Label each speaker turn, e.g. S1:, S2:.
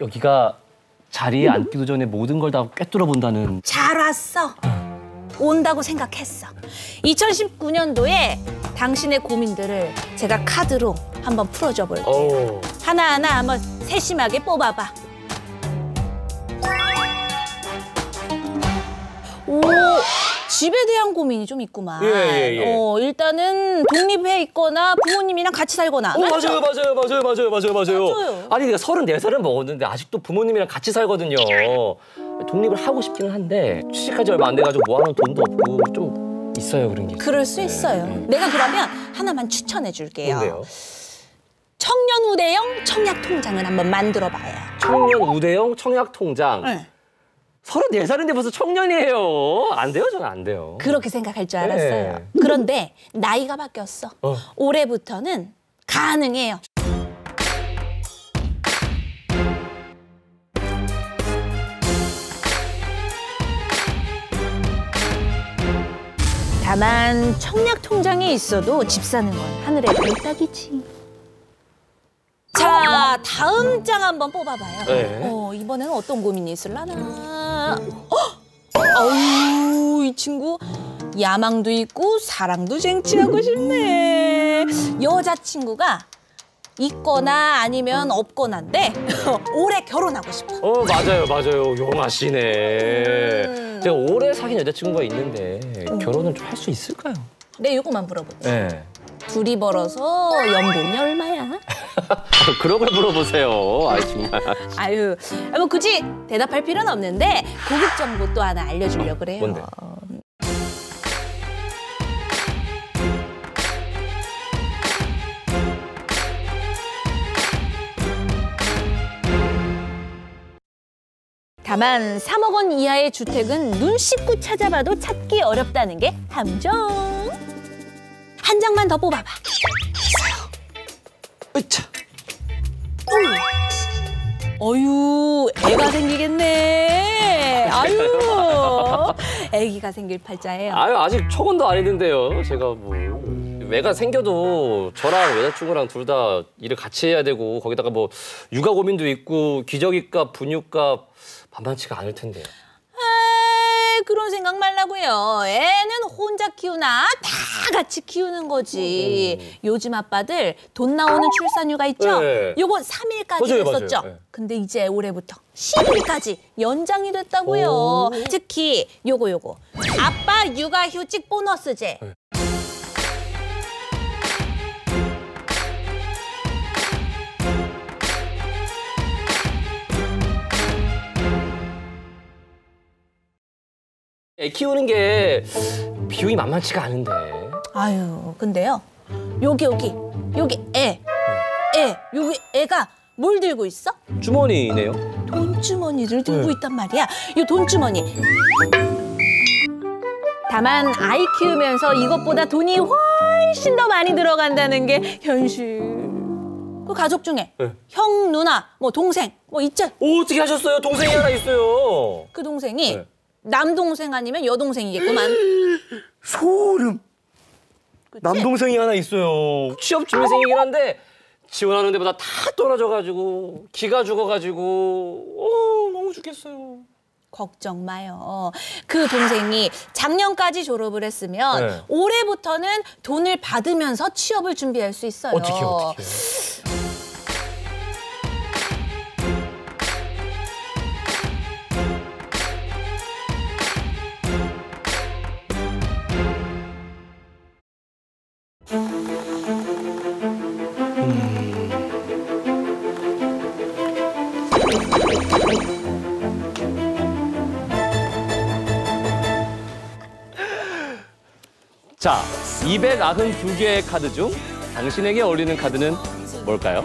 S1: 여기가 자리에 앉기도 전에 모든 걸 다 꿰뚫어 본다는
S2: 잘 왔어. 온다고 생각했어. 2019년도에 당신의 고민들을 제가 카드로 한번 풀어줘 볼게요.
S1: 어.
S2: 하나하나 한번 세심하게 뽑아봐. 오, 집에 대한 고민이 좀 있구만.
S1: 예, 예, 예.
S2: 어, 일단은 독립해 있거나 부모님이랑 같이 살거나.
S1: 어, 맞아요, 맞아요, 맞아요, 맞아요, 맞아요, 맞아요.
S2: 맞아요.
S1: 아니, 내가 34살은 먹었는데 아직도 부모님이랑 같이 살거든요. 독립을 하고 싶기는 한데 취직한 지 얼마 안 돼가지고 모아놓은 돈도 없고 좀 있어요, 그런 게.
S2: 그럴 수 있어요. 내가 그러면 하나만 추천해 줄게요.
S1: 뭔데요?
S2: 청년 우대형 청약 통장을 한번 만들어 봐요.
S1: 청년 우대형 청약 통장.
S2: 네.
S1: 34살인데 벌써 청년이에요. 안 돼요, 저는 안 돼요.
S2: 그렇게 생각할 줄 알았어요.
S1: 네.
S2: 그런데 나이가 바뀌었어.
S1: 어.
S2: 올해부터는 가능해요. 다만 청약 통장에 있어도 집 사는 건 하늘의 별 따기지. 자, 다음 장 한번 뽑아봐요.
S1: 네.
S2: 어, 이번에는 어떤 고민이 있을라나? 어? 아유, 이 친구 야망도 있고 사랑도 쟁취하고 싶네. 여자친구가 있거나 아니면 없거나인데 올해 결혼하고 싶어.
S1: 어, 맞아요, 맞아요. 용하시네.
S2: 음.
S1: 제가 오래 사귄 여자친구가 있는데 결혼은 좀할수 있을까요?
S2: 네, 요거만 물어볼게.
S1: 네.
S2: 둘이 벌어서 연봉이 얼마야?
S1: 그런 걸 물어보세요. 아 정말.
S2: 아유, 뭐 굳이 대답할 필요는 없는데 고급 정보 또 하나 알려주려고 그래요.
S1: 뭔데?
S2: 다만 3억 원 이하의 주택은 눈 씻고 찾아봐도 찾기 어렵다는 게 함정. 한 장만 더 뽑아봐.
S1: 으차.
S2: 어유, 애가 생기겠네. 아유, 애기가 생길 팔자예요.
S1: 아유 아직 초건도 아니는데요. 제가 뭐 애가 생겨도 저랑 여자친구랑 둘 다 일을 같이 해야 되고 거기다가 뭐 육아 고민도 있고 기저귀값, 분유값 만만치가 않을 텐데요.
S2: 그런 생각 말라고요. 애는 혼자 키우나 다 같이 키우는 거지. 요즘 아빠들 돈 나오는 출산휴가 있죠?
S1: 네.
S2: 요거 3일까지
S1: 맞아요,
S2: 했었죠?
S1: 맞아요. 네.
S2: 근데 이제 올해부터 10일까지 연장이 됐다고요.
S1: 오.
S2: 특히 요거 요거. 아빠 육아휴직 보너스제.
S1: 네. 애 키우는 게 비용이 만만치가 않은데.
S2: 아유, 근데요. 여기 여기 여기 애. 애. 여기 애가 뭘 들고 있어?
S1: 주머니네요.
S2: 돈주머니를 들고
S1: 네.
S2: 있단 말이야. 이 돈주머니. 다만 아이 키우면서 이것보다 돈이 훨씬 더 많이 들어간다는 게 현실. 그 가족 중에
S1: 네.
S2: 형, 누나, 뭐 동생 뭐 있죠?
S1: 오, 어떻게 하셨어요? 동생이 하나 있어요.
S2: 그 동생이
S1: 네.
S2: 남동생 아니면 여동생이겠구만.
S1: 소름.
S2: 그치?
S1: 남동생이 하나 있어요. 취업 준비생이긴 한데 지원하는 데보다 다 떨어져가지고 기가 죽어가지고 어, 너무 죽겠어요.
S2: 걱정 마요. 그 동생이 작년까지 졸업을 했으면
S1: 네.
S2: 올해부터는 돈을 받으면서 취업을 준비할 수 있어요.
S1: 어떻게 어떻게? 자, 292개의 카드 중 당신에게 어울리는 카드는 뭘까요?